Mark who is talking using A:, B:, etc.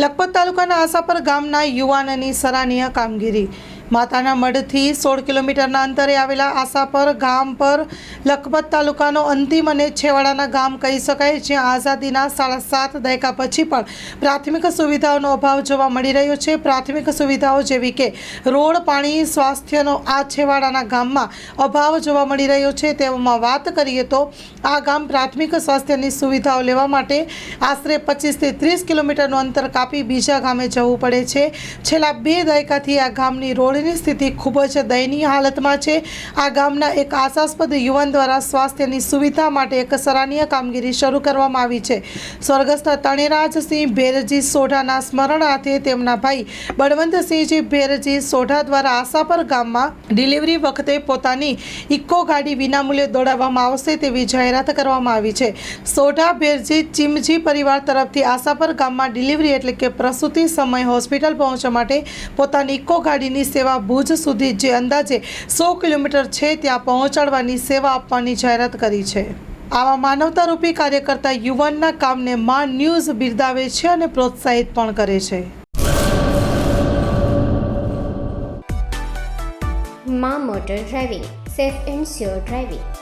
A: લખપત તાલુકાના આશાપર ગામના યુવાનની સરાહનીય કામગીરી. માતાના મઢથી સોળ કિલોમીટરના અંતરે આવેલા આશાપર ગામ પર લખપત તાલુકાનો અંતિમ અને છેવાડાના ગામ કહી શકાય, જ્યાં આઝાદીના સાડા સાત દાયકા પછી પણ પ્રાથમિક સુવિધાઓનો અભાવ જોવા મળી રહ્યો છે. પ્રાથમિક સુવિધાઓ જેવી કે રોડ, પાણી, સ્વાસ્થ્યનો આ છેવાડાના ગામમાં અભાવ જોવા મળી રહ્યો છે. તેમાં વાત કરીએ તો, આ ગામ પ્રાથમિક સ્વાસ્થ્યની સુવિધાઓ લેવા માટે આશરે પચીસથી ત્રીસ કિલોમીટરનું અંતર કાપી બીજા ગામે જવું પડે છે. છેલ્લા બે દાયકાથી આ ગામની રોડની સ્થિતિ ખૂબ જ દયનીય હાલતમાં છે. આ ગામના એક આશાસ્પદ યુવાન દ્વારા સ્વાસ્થ્યની સુવિધા માટે એક સરાહનીય કામગીરી શરૂ કરવામાં આવી છે. સ્વર્ગસ્થ તણેરાજસિંહ ભેરજી સોઢાના સ્મરણાર્થે તેમના ભાઈ બળવંતસિંહજી ભેરજી સોઢા દ્વારા આશાપર ગામમાં ડિલિવરી વખતે પોતાની ઇકો ગાડી વિનામૂલ્યે દોડાવવામાં આવશે તેવી જાહેરાત કરવામાં આવી છે. સોઢા ભેરજી ચીમજી પરિવાર તરફથી આશાપર ગામમાં ડિલિવરી એટલે કે પ્રસૂતિ સમય હોસ્પિટલ પહોંચવા માટે પોતાની ઇકો ગાડીની સેવા ભુજ સુધી જે અંદાજે સો કિલોમીટર છે ત્યાં પહોંચાડવાની સેવા આપવાની જાહેરાત કરી છે. આવા માનવતારૂપી કાર્ય કરતા યુવાનના કામને માં ન્યૂઝ બિરદાવે છે અને પ્રોત્સાહિત પણ કરે છે.
B: માં motor driving, safe and sure driving.